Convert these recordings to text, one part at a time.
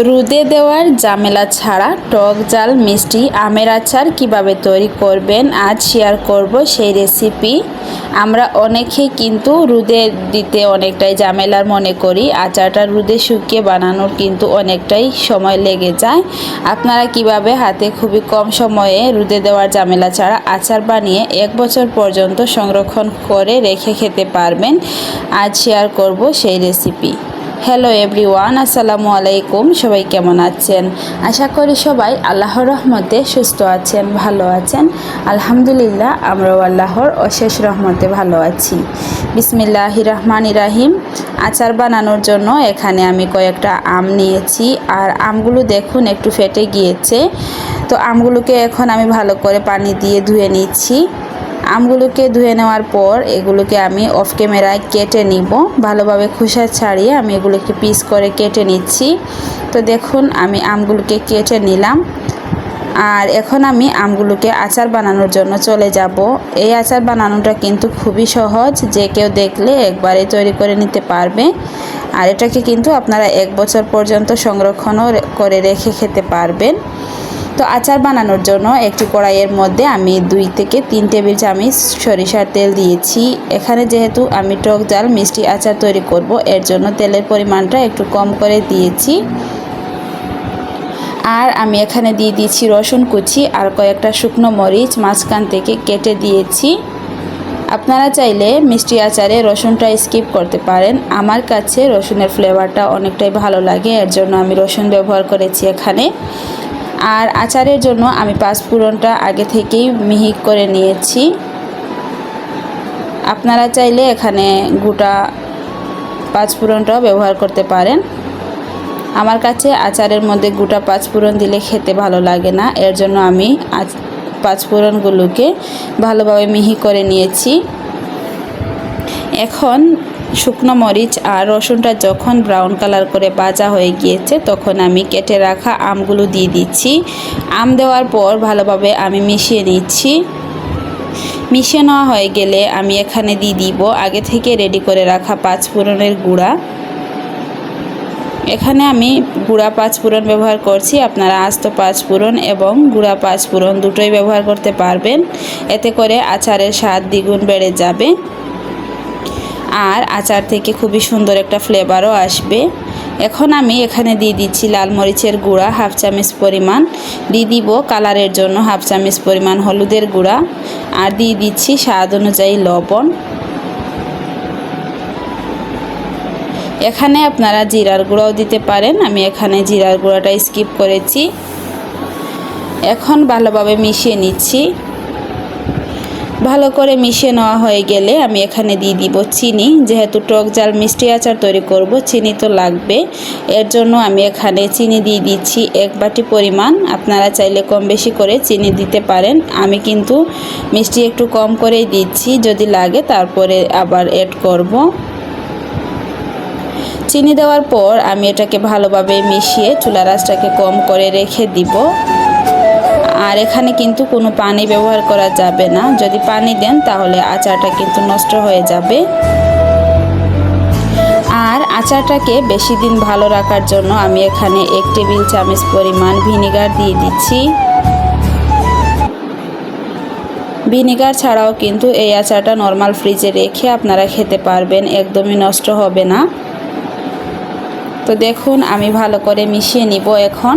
রুদে দেওয়ার ঝামেলা ছাড়া টক জাল, মিষ্টি, আমের আচার কীভাবে তৈরি করবেন আজ শেয়ার করব সেই রেসিপি আমরা অনেকেই কিন্তু রুদে দিতে অনেকটাই ঝামেলার মনে করি, আচারটা রুদে শুকিয়ে বানানোর কিন্তু অনেকটাই সময় লেগে যায়। আপনারা কীভাবে হাতে খুবই কম সময়ে রুদে দেওয়ার ঝামেলা ছাড়া আচার বানিয়ে এক বছর পর্যন্ত সংরক্ষণ করে রেখে খেতে পারবেন, আজ শেয়ার করব সেই রেসিপি হ্যালো এভরিওয়ান আসসালামু আলাইকুম, সবাই কেমন আছেন? আশা করি সবাই আল্লাহর রহমতে সুস্থ আছেন, ভালো আছেন। আলহামদুলিল্লাহ, আমরাও আল্লাহর অশেষ রহমতে ভালো আছি। বিসমিল্লাহ রহমান ইরাহিম আচার বানানোর জন্য এখানে আমি কয়েকটা আম নিয়েছি, আর আমগুলো দেখুন, একটু ফেটে গিয়েছে। তো আমগুলোকে এখন আমি ভালো করে পানি দিয়ে ধুয়ে নিচ্ছি। আমগুলোকে ধুয়ে নেওয়ার পর এগুলোকে আমি অফ ক্যামেরায় কেটে নিব। ভালোভাবে খোসা ছাড়িয়ে আমি এগুলোকে পিস করে কেটে নিচ্ছি। তো দেখুন, আমি আমগুলোকে কেটে নিলাম। আর এখন আমি আমগুলোকে আচার বানানোর জন্য চলে যাব। এই আচার বানানোটা কিন্তু খুবই সহজ। যে কেউ দেখলে একবারে তৈরি করে নিতে পারবে। আর এটাকে কিন্তু আপনারা এক বছর পর্যন্ত সংরক্ষণও করে রেখে খেতে পারবেন। তো আচার বানানোর জন্য একটি কড়াইয়ের মধ্যে আমি দুই থেকে তিন টেবিল চামচ সরিষার তেল দিয়েছি। এখানে যেহেতু আমি টক জাল মিষ্টি আচার তৈরি করব, এর জন্য তেলের পরিমাণটা একটু কম করে দিয়েছি। আর আমি এখানে দিয়ে দিয়েছি রসুন কুচি আর কয়েকটা শুকনো মরিচ মাঝখান থেকে কেটে দিয়েছি। আপনারা চাইলে মিষ্টি আচারে রসুনটা স্কিপ করতে পারেন। আমার কাছে রসুনের ফ্লেভারটা অনেকটাই ভালো লাগে, এর জন্য আমি রসুন ব্যবহার করেছি এখানে। আর আচারের জন্য আমি পাঁচ পাঁচফোড়নটা আগে থেকেই মিহি করে নিয়েছি। আপনারা চাইলে এখানে গোটা পাঁচ পাঁচফোড়নটাও ব্যবহার করতে পারেন। আমার কাছে আচারের মধ্যে গোটা পাঁচ পাঁচফোড়ন দিলে খেতে ভালো লাগে না। এর জন্য আমি পাঁচ পাঁচফোড়নগুলোকে ভালোভাবে মিহি করে নিয়েছি। এখন শুকনো মরিচ আর রসুনটা যখন ব্রাউন কালার করে বাজা হয়ে গিয়েছে, তখন আমি কেটে রাখা আমগুলো দিয়ে দিচ্ছি। আম দেওয়ার পর ভালোভাবে আমি মিশিয়ে নিচ্ছি। মিশিয়ে নেওয়া হয়ে গেলে আমি এখানে দিয়ে দিব আগে থেকে রেডি করে রাখা পাঁচ ফোড়নের গুঁড়া। এখানে আমি গুঁড়া পাঁচ ফোড়ন ব্যবহার করছি, আপনারা আস্ত পাঁচ ফোড়ন এবং গুঁড়া পাঁচ ফোড়ন দুটোই ব্যবহার করতে পারবেন। এতে করে আচারের স্বাদ দ্বিগুণ বেড়ে যাবে। আর আচার থেকে খুবই সুন্দর একটা ফ্লেভারও আসবে। এখন আমি এখানে দিয়ে দিচ্ছি লাল মরিচের গুঁড়া, হাফ চামচ পরিমাণ। দিয়ে দিব কালারের জন্য হাফ চামচ পরিমাণ হলুদের গুঁড়া। আর দিয়ে দিচ্ছি স্বাদ অনুযায়ী লবণ। এখানে আপনারা জিরার গুঁড়াও দিতে পারেন। আমি এখানে জিরার গুঁড়াটা স্কিপ করেছি। এখন ভালোভাবে মিশিয়ে নিচ্ছি। ভালো করে মিশিয়ে নেওয়া হয়ে গেলে আমি এখানে দিয়ে দিব চিনি। যেহেতু টক জাল মিষ্টি আচার তৈরি করব, চিনি তো লাগবে। এর জন্য আমি এখানে চিনি দিয়ে দিচ্ছি এক বাটি পরিমাণ। আপনারা চাইলে কম বেশি করে চিনি দিতে পারেন। আমি কিন্তু মিষ্টি একটু কম করেই দিচ্ছি, যদি লাগে তারপরে আবার অ্যাড করব। চিনি দেওয়ার পর আমি এটাকে ভালোভাবে মিশিয়ে চুলা রাসটাকে কম করে রেখে দিব। আর এখানে কিন্তু কোনো পানি ব্যবহার করা যাবে না। যদি পানি দেন তাহলে আচারটা কিন্তু নষ্ট হয়ে যাবে। আর আচারটাকে বেশি দিন ভালো রাখার জন্য আমি এখানে এক টেবিল চামচ পরিমাণ ভিনিগার দিয়ে দিচ্ছি। ভিনিগার ছাড়াও কিন্তু এই আচারটা নর্মাল ফ্রিজে রেখে আপনারা খেতে পারবেন, একদমই নষ্ট হবে না। তো দেখুন, আমি ভালো করে মিশিয়ে নিব এখন।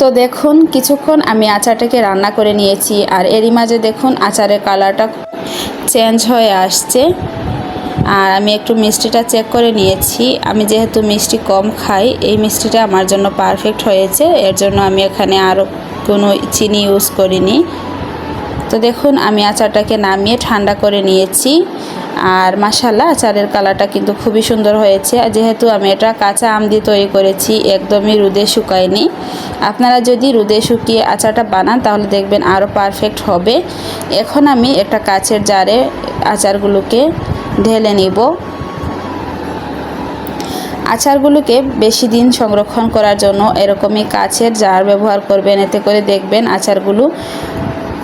তো দেখুন, কিছুক্ষণ আমি আচারটাকে রান্না করে নিয়েছি আর এরই মাঝে দেখুন আচারের কালারটা চেঞ্জ হয়ে আসছে। আর আমি একটু মিষ্টিটা চেক করে নিয়েছি। আমি যেহেতু মিষ্টি কম খাই, এই মিষ্টিটা আমার জন্য পারফেক্ট হয়েছে। এর জন্য আমি এখানে আরও কোনো চিনি ইউজ করিনি। তো দেখুন, আমি আচারটাকে নামিয়ে ঠান্ডা করে নিয়েছি। আর মাসাল্লাহ আচারের কালারটা কিন্তু খুবই সুন্দর হয়েছে। আর যেহেতু আমি এটা কাঁচা আম দিয়ে তৈরি করেছি, একদমই রুদে শুকায়নি। আপনারা যদি রুদে শুকিয়ে আচারটা বানান, তাহলে দেখবেন আরও পারফেক্ট হবে। এখন আমি একটা কাচের জারে আচারগুলোকে ঢেলে নিব। আচারগুলোকে বেশি দিন সংরক্ষণ করার জন্য এরকমই কাচের জার ব্যবহার করবেন। এতে করে দেখবেন আচারগুলো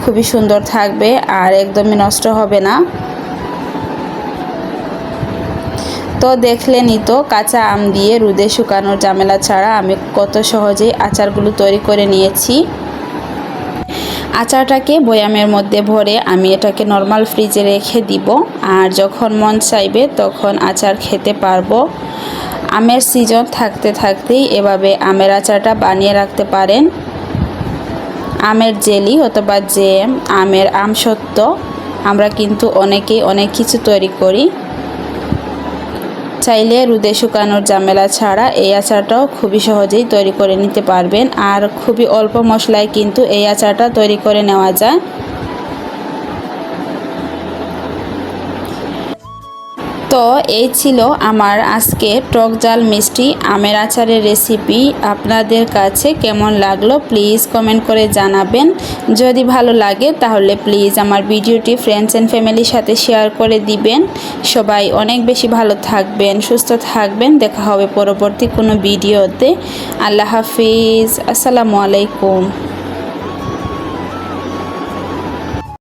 খুবই সুন্দর থাকবে আর একদমই নষ্ট হবে না। তো দেখলেনই তো, কাঁচা আম দিয়ে রুদে শুকানোর ঝামেলা ছাড়া আমি কত সহজেই আচারগুলো তৈরি করে নিয়েছি। আচারটাকে বয়ামের মধ্যে ভরে আমি এটাকে নর্মাল ফ্রিজে রেখে দিব আর যখন মন চাইবে তখন আচার খেতে পারব। আমের সিজন থাকতে থাকতেই এভাবে আমের আচারটা বানিয়ে রাখতে পারেন। আমের জেলি অথবা জেম আমের আমসত্ব আমরা কিন্তু অনেকেই অনেক কিছু তৈরি করি। চাইলে রুদে শুকানোর জামেলা ছাড়া এই আচারটাও খুবই সহজেই তৈরি করে নিতে পারবেন। আর খুবই অল্প মশলায় কিন্তু এই আচারটা তৈরি করে নেওয়া যায়। তো এই ছিল আমার আজকে টক জাল মিষ্টি আমের আচারের রেসিপি আপনাদের কাছে কেমন লাগল প্লিজ কমেন্ট করে জানাবেন। যদি ভালো লাগে তাহলে প্লিজ আমার ভিডিওটি ফ্রেন্ডস অ্যান্ড ফ্যামিলির সাথে শেয়ার করে দিবেন। সবাই অনেক বেশি ভালো থাকবেন, সুস্থ থাকবেন। দেখা হবে পরবর্তী কোনো ভিডিওতে। আল্লাহ হাফিজ। আসসালামু আলাইকুম।